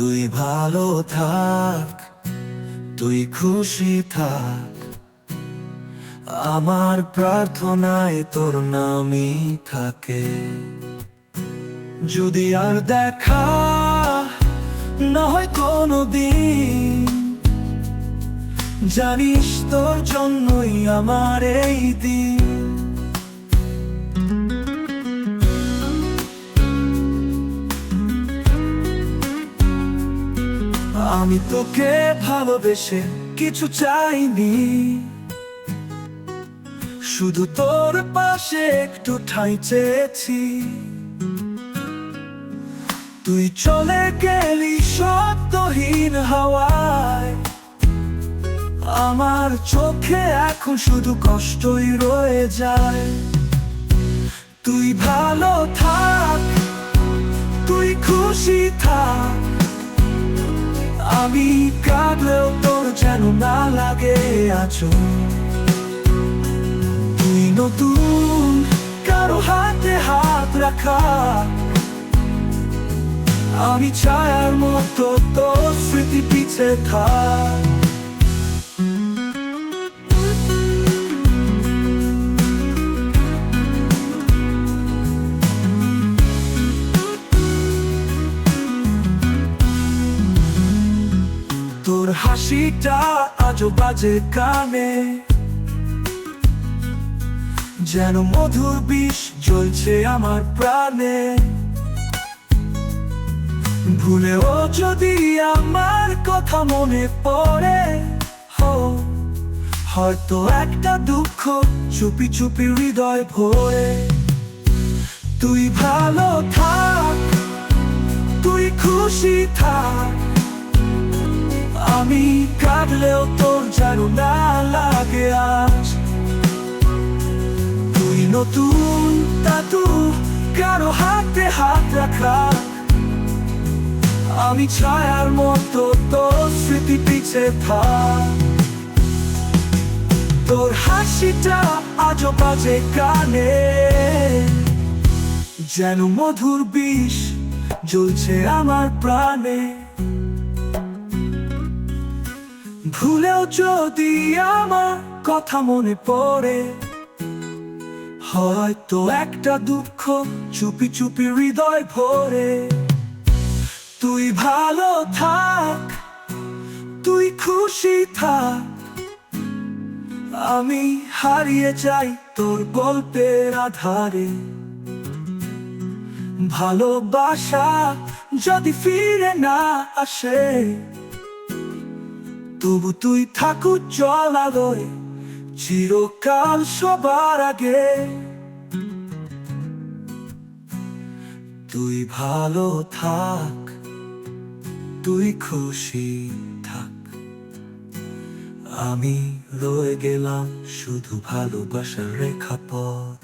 তুই ভালো থাক, তুই খুশি থাক। আমার প্রার্থনায় তোর নামই থাকে। যদি আর দেখা না হয় কোনো দিন জানিস তোর জন্যই আমার এই দিন। আমি তোকে ভালোবেসে কিছু চাইনি। শুধু তোর পাশে একটু ঠাঁই চেয়েছি। তুই চলে গেলি শব্দহীন হাওয়ায়। আমার চোখে এখন শুধু কষ্টই রয়ে যায়। তুই ভালো থাক, তুই খুশি থাক। আমি কাঁদলেও তোর যেন না লাগে আছো। তুই নতুন, কারও হাতে হাত রাখা। আমি ছায়ার মতো তোর স্মৃতি পিছে থাক। হাসিটা আজও বাজে কানে। যেন মধুর বিষ জ্বলছে আমার প্রাণে। ভুলেও যদি আমার কথা মনে পড়ে হয়তো একটা দুঃখ চুপি চুপি হৃদয় ভরে। তুই ভালো থাক, তুই খুশি থাক আমি কাঁদলেও তোর যেন না লাগে আজ তুই নতুন তাতু কারও হাতে হাত রাখা আমি ছায়ার মতো তোর স্মৃতি পিছে থাক তোর হাসিটা আজও বাজে কানে যেন মধুর বিষ জ্বলছে আমার প্রাণে ভুলেও যদি আমার কথা মনে পড়ে, হয়তো একটা দুঃখ চুপি চুপি হৃদয় ভরে। তুই ভালো থাক, তুই খুশি থাক, আমি হারিয়ে যাই তোর গল্পের আধারে। ভালোবাসা যদি ফিরে না আসে তবু তুই থাকু চল আলোয়, চিরকাল সবার আগে। তুই ভালো থাক, তুই খুশি থাক। আমি রয়ে গেলাম শুধু ভালোবাসার রেখা পথ